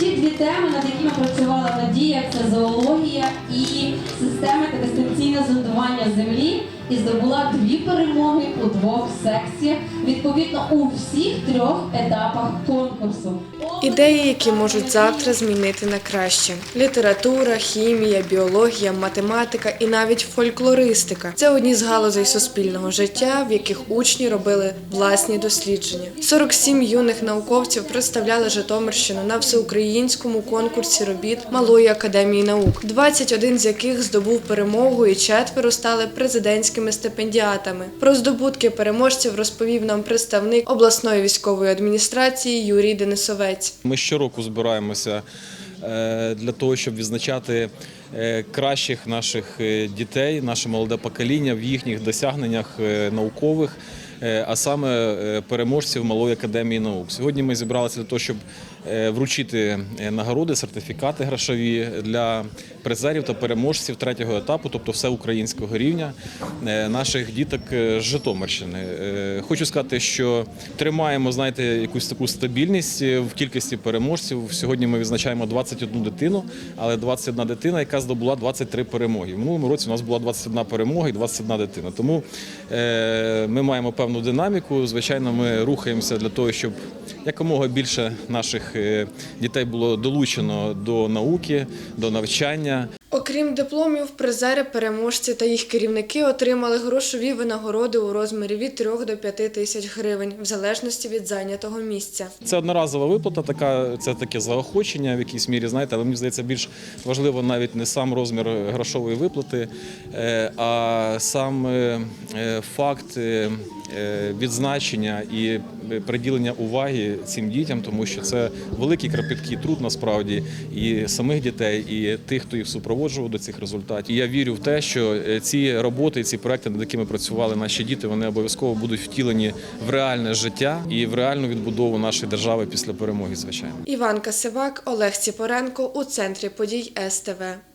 ті дві теми, над якими працювала Надія, це зоологія і системи та дистанційне зондування землі. І здобула дві перемоги у двох секціях, відповідно у всіх трьох етапах конкурсу. Ідеї, які можуть завтра змінити на краще: література, хімія, біологія, математика і навіть фольклористика це одні з галузей суспільного життя, в яких учні робили власні дослідження. 47 юних науковців представляли Житомирщину на всеукраїнському конкурсі робіт Малої академії наук, 21 з яких здобув перемогу, і четверо стали президентськими стипендіатами. Про здобутки переможців розповів нам представник обласної військової адміністрації Юрій Денисовець. Ми щороку збираємося для того, щоб відзначати е, кращих наших е, дітей, наше молоде покоління в їхніх досягненнях е, наукових, е, а саме е, переможців Малої академії наук. Сьогодні ми зібралися для того, щоб е, вручити е, нагороди, сертифікати грошові для призерів та переможців третього етапу, тобто всеукраїнського рівня е, наших діток е, з Житомирщини. Е, Хочу сказати, що тримаємо, знаєте, якусь таку стабільність е, в кількості переможців. Сьогодні ми відзначаємо 21 дитину, але 21 дитина, яка здобула 23 перемоги. В минулому році у нас була 21 перемога і 21 дитина. Тому е, ми маємо певну динаміку. Звичайно, ми рухаємося для того, щоб якомога більше наших е, дітей було долучено до науки, до навчання. Окрім дипломів, призери, переможці та їх керівники отримали грошові винагороди у розмірі від 3 до 5 тисяч гривень, в залежності від зайнятого місця. Це одноразова виплата, така це таке заохочення в якійсь мірі, знаєте, але мені здається, більш важливо навіть не сам розмір грошової виплати, е, а сам е, е, факт відзначення і приділення уваги цим дітям, тому що це великий кропіткий труд насправді і самих дітей, і тих, хто їх супроводжував до цих результатів. Я вірю в те, що е, ці роботи, ці проекти, над якими працювали наші діти, вони обов'язково будуть втілені в реальне життя і в реальну відбудову нашої держави після перемоги, звичайно. Іван Касивак, Олег Ціпоренко у центрі подій СТВ.